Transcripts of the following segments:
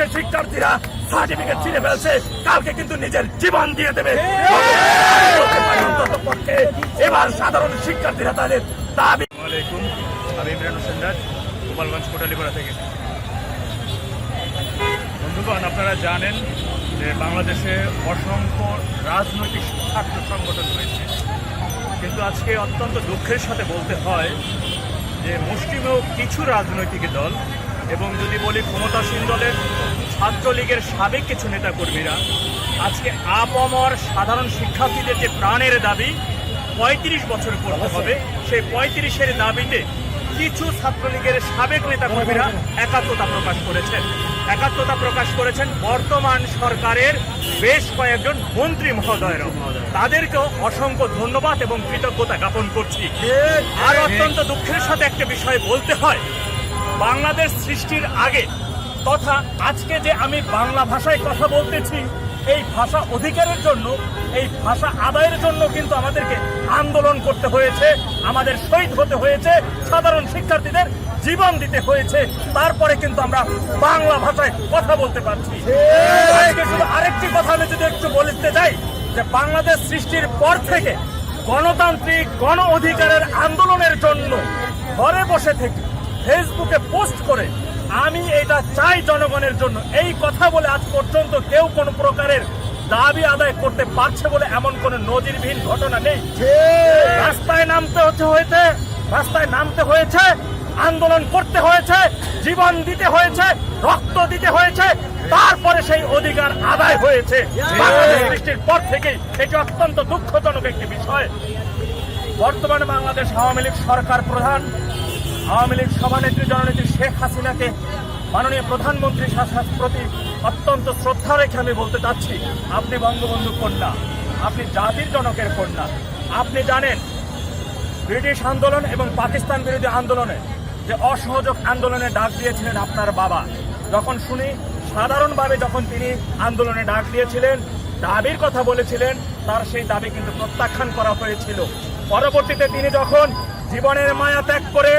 আজকে শিক্ষার্থীরা সার্টিফিকেট ছিঁড়ে ফেলছে। কালকে কিন্তু নিজের জীবন দিয়ে দেবে। এবার সাধারণ শিক্ষার্থীরা তাদের দাবি আমি ইমরান হোসেন গোপালগঞ্জ কোটালীপাড়া থেকে। বন্ধুগণ, আপনারা জানেন যে বাংলাদেশে অসংখ্য রাজনৈতিক ছাত্র সংগঠন রয়েছে। কিন্তু আজকে অত্যন্ত দুঃখের সাথে বলতে হয় যে মুসলিমেও কিছু রাজনৈতিক দল এবং যদি বলি ক্ষমতাসীন দলের ছাত্রলীগের সাবেক কিছু নেতাকর্মীরা আজকে আপমর সাধারণ শিক্ষার্থীদের যে প্রাণের দাবি পঁয়ত্রিশ বছর করতে হবে। সেই পঁয়ত্রিশের দাবিতে কিছু ছাত্রলীগের সাবেক নেতাকর্মীরা একাত্মতা প্রকাশ করেছেন। একাত্মতা প্রকাশ করেছেন বর্তমান সরকারের বেশ কয়েকজন মন্ত্রী মহোদয়রা তাদেরকেও অসংখ্য ধন্যবাদ এবং কৃতজ্ঞতা জ্ঞাপন করছি। আর অত্যন্ত দুঃখের সাথে একটা বিষয় বলতে হয়। বাংলাদেশ সৃষ্টির আগে তথা আজকে যে আমি বাংলা ভাষায় কথা বলতেছি, এই ভাষা অধিকারের জন্য, এই ভাষা আদায়ের জন্য কিন্তু আমাদেরকে আন্দোলন করতে হয়েছে, আমাদের শহীদ হতে হয়েছে, সাধারণ শিক্ষার্থীদের জীবন দিতে হয়েছে, তারপরে কিন্তু আমরা বাংলা ভাষায় কথা বলতে পারছি। শুধু আরেকটি কথা আমি যদি একটু বলতে চাই, যে বাংলাদেশ সৃষ্টির পর থেকে গণতান্ত্রিক গণ অধিকারের আন্দোলনের জন্য ঘরে বসে থেকে ফেসবুকে পোস্ট করে আমি এটা চাই জনগণের জন্য। এই কথা বলে আজ পর্যন্ত কেউ কোনো প্রকারের দাবি আদায় করতে পারছে বলে এমন কোন নজিরবিহীন ঘটনা নেই। রাস্তায় নামতে হচ্ছে হয়েছে রাস্তায় নামতে হয়েছে আন্দোলন করতে হয়েছে জীবন দিতে হয়েছে রক্ত দিতে হয়েছে তারপরে সেই অধিকার আদায় হয়েছে। বাংলাদেশ সৃষ্টির পর থেকেই এটি অত্যন্ত দুঃখজনক একটি বিষয়। বর্তমানে বাংলাদেশ আওয়ামী লীগ সরকার প্রধান। আওয়ামী লীগ সভানেত্রী জননেত্রী শেখ হাসিনাকে মাননীয় প্রধানমন্ত্রী প্রতি অত্যন্ত শ্রদ্ধা রেখে আমি বলতে চাচ্ছি, আপনি বঙ্গবন্ধু কন্যা, আপনি জাতির জনকের কন্যা। আপনি জানেন, ব্রিটিশ আন্দোলন এবং পাকিস্তান বিরোধী আন্দোলনে যে অসহযোগ আন্দোলনে ডাক দিয়েছিলেন আপনার বাবা, যখন শুনি সাধারণভাবে যখন তিনি আন্দোলনে ডাক দিয়েছিলেন, দাবির কথা বলেছিলেন, তার সেই দাবি কিন্তু প্রত্যাখ্যান করা হয়েছিল। পরবর্তীতে তিনি যখন জীবনের মায়া ত্যাগ করে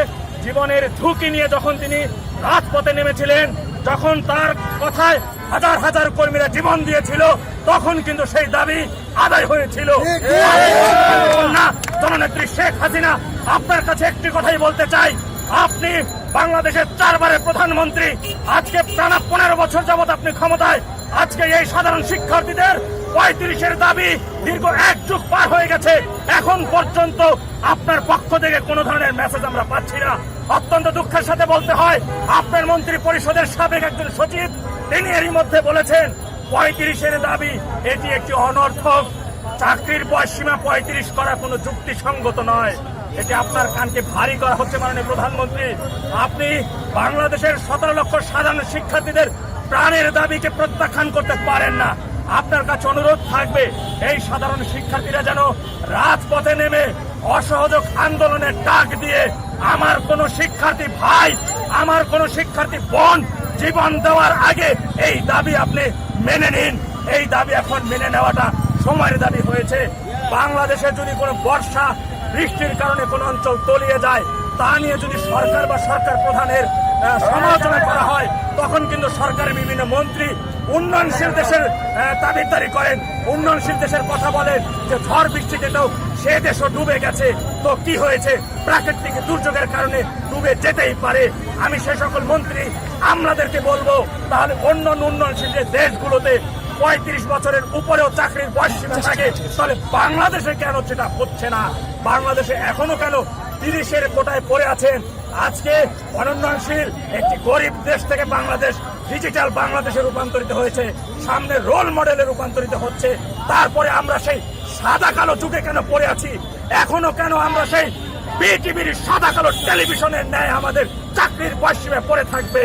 জীবনের ঝুঁকি নিয়ে যখন তিনি রাজপথে নেমেছিলেন, যখন তার কথায় হাজার হাজার কর্মীরা জীবন দিয়েছিল, তখন কিন্তু সেই দাবি আদায় হয়েছিল। জননেত্রী শেখ হাসিনা, আপনার কাছে একটি কথাই বলতে চাই। আপনি বাংলাদেশের চারবারের প্রধানমন্ত্রী, আজকে টানা পনেরো বছর যাবত আপনি ক্ষমতায়, আজকে এই সাধারণ শিক্ষার্থীদের পঁয়ত্রিশের দাবি দীর্ঘ এক যুগ পার হয়ে গেছে। এখন পর্যন্ত আপনার পক্ষ থেকে কোনো ধরনের মেসেজ আমরা পাচ্ছি না। অত্যন্ত দুঃখের সাথে বলতে হয়, আপনার মন্ত্রী পরিষদের সাবেক একজন সচিব, তিনি এরই মধ্যে বলেছেন, পঁয়ত্রিশের দাবি, এটি একটি অনর্থক। চাকরির বয়স সীমা পঁয়ত্রিশ করা কোনো যুক্তিসঙ্গত নয়। এটি আপনার কানকে ভারী করা হচ্ছে, মাননীয় প্রধানমন্ত্রী। আপনি বাংলাদেশের সতেরো লক্ষ সাধারণ শিক্ষার্থীদের প্রাণের দাবিকে প্রত্যাখ্যান করতে পারেন না। আপনার কাছে অনুরোধ থাকবে, এই সাধারণ শিক্ষার্থীরা যেন রাজপথে নেমে অসহযোগ আন্দোলনের ডাক দিয়ে আমার কোন শিক্ষার্থী ভাই, আমার কোন শিক্ষার্থী বোন জীবন দেওয়ার আগে এই দাবি আপনি মেনে নিন। এই দাবি এখন মেনে নেওয়াটা সময়ের দাবি হয়েছে। বাংলাদেশে যদি কোনো বর্ষা, বৃষ্টির কারণে কোনো অঞ্চল তলিয়ে যায় তা নিয়ে যদি সরকার বা সরকার প্রধানের সমালোচনা করা হয় তখন কিন্তু সরকারের বিভিন্ন মন্ত্রী উন্নয়নশীল দেশের আহ, দাবিদারি করেন। উন্নয়নশীল দেশের কথা বলেন যে ঝড় বৃষ্টিতে তো সে দেশও ডুবে গেছে। তো কি হয়েছে? প্রাকৃতিক দুর্যোগের কারণে ডুবে যেতেই পারে। আমি সে সকল মন্ত্রী আমাদেরকে বলব তাহলে অন্য উন্নয়নশীল যে দেশগুলোতে পঁয়ত্রিশ বছরের উপরেও চাকরির বয়স থাকে তাহলে বাংলাদেশে কেন সেটা হচ্ছে না? বাংলাদেশে এখনও কেন তিরিশের কোটায় পড়ে আছেন। আজকে অনুন্নয়নশীল একটি গরিব দেশ থেকে বাংলাদেশ ডিজিটাল বাংলাদেশে রূপান্তরিত হয়েছে। সামনে রোল মডেলে রূপান্তরিত হচ্ছে। তারপরে আমরা সেই সাদা কালো যুগে কেন পড়ে আছি? এখনও কেন আমরা সেই বিটিভির সাদা কালো টেলিভিশনের ন্যায় আমাদের চাকরির পশ্চিমে পড়ে থাকবে?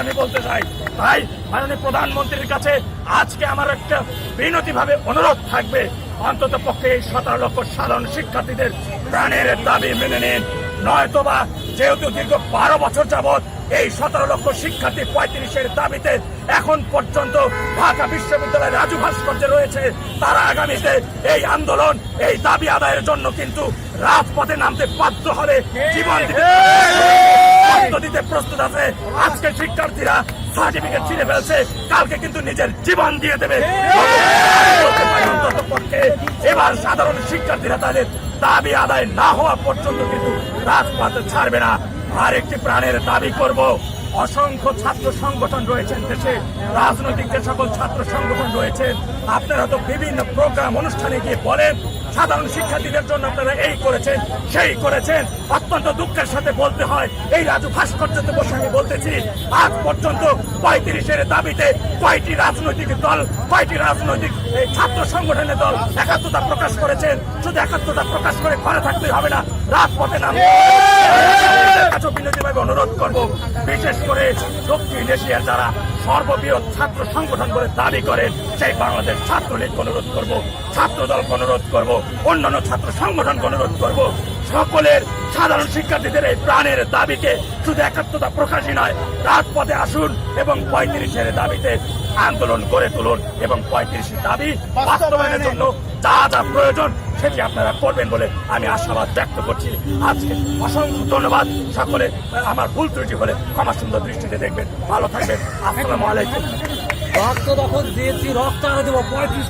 আমি বলতে চাই, ভাই, মাননীয় প্রধানমন্ত্রীর কাছে আজকে আমার একটা বিনতি ভাবে অনুরোধ থাকবে। অন্তত পক্ষে এই সতেরো লক্ষ সাধারণ শিক্ষার্থীদের প্রাণের দাবি মেনে নিন। নয়তোবা যেহেতু দীর্ঘ বারো বছর যাবৎ এই সতেরো লক্ষ শিক্ষার্থী পঁয়ত্রিশের দাবিতে এখন পর্যন্ত ঢাকা বিশ্ববিদ্যালয়ের রাজু ভাস্কর্যে রয়েছে, তারা আগামীতে এই আন্দোলন, এই দাবি আদায়ের জন্য কিন্তু রাজপথে নামতে বাধ্য হবে। জীবন প্রস্তুত আছে। আজকে শিক্ষার্থীরা সার্টিফিকেট ছিঁড়ে ফেলছে। কালকে কিন্তু নিজের জীবন দিয়ে দেবে। এবার সাধারণ শিক্ষার্থীরা তাদের দাবি আদায় না হওয়া পর্যন্ত কিন্তু রাজপথে ছাড়বে না। আর একটি প্রাণের দাবি করব। অসংখ্য ছাত্র সংগঠন রয়েছেন দেশে। রাজনৈতিক যে সকল ছাত্র সংগঠন রয়েছেন আপনারা তো বিভিন্ন প্রোগ্রাম, অনুষ্ঠানে গিয়ে বলেন, সাধারণ শিক্ষার্থীদের জন্য আপনারা এই করেছেন, সেই করেছেন। অত্যন্ত দুঃখের সাথে বলতে হয়, এই রাজু ভাস্কর্যতে বসে আমি বলতেছি, আজ পর্যন্ত পঁয়ত্রিশের দাবিতে কয়টি রাজনৈতিক দল, কয়টি রাজনৈতিক ছাত্র সংগঠনের দল একাত্মতা প্রকাশ করেছেন? শুধু একাত্মতা প্রকাশ করে ঘরে থাকতেই হবে না, রাজপথে নাম কাছে বিনোদীভাবে অনুরোধ করব, বিশেষ করে দক্ষিণ এশিয়ার যারা সর্ববৃহৎ ছাত্র সংগঠন বলে দাবি করেন, সেই বাংলাদেশ ছাত্রলীগ অনুরোধ করব ছাত্র দল অনুরোধ করব, অন্যান্য ছাত্র সংগঠন অনুরোধ করব। সকলের সাধারণ শিক্ষার্থীদের এই প্রাণের দাবিকে শুধু একাত্মতা প্রকাশই নয়, রাজপথে আসুন এবং পঁয়ত্রিশের দাবিতে আন্দোলন করে তুলুন এবং পঁয়ত্রিশের দাবি বাস্তবায়নের জন্য যা যা প্রয়োজন সেটি আপনারা করবেন বলে আমি আশাবাদ ব্যক্ত করছি। আজকে অসংখ্য ধন্যবাদ। সকলে আমার ভুল ত্রুটি হলে ক্ষমা সুন্দর দৃষ্টিতে দেখবেন। ভালো থাকবেন। আসসালামু আলাইকুম। রক্ত তখন দিয়েছি রক্ত আরও দেবো পঁয়ত্রিশ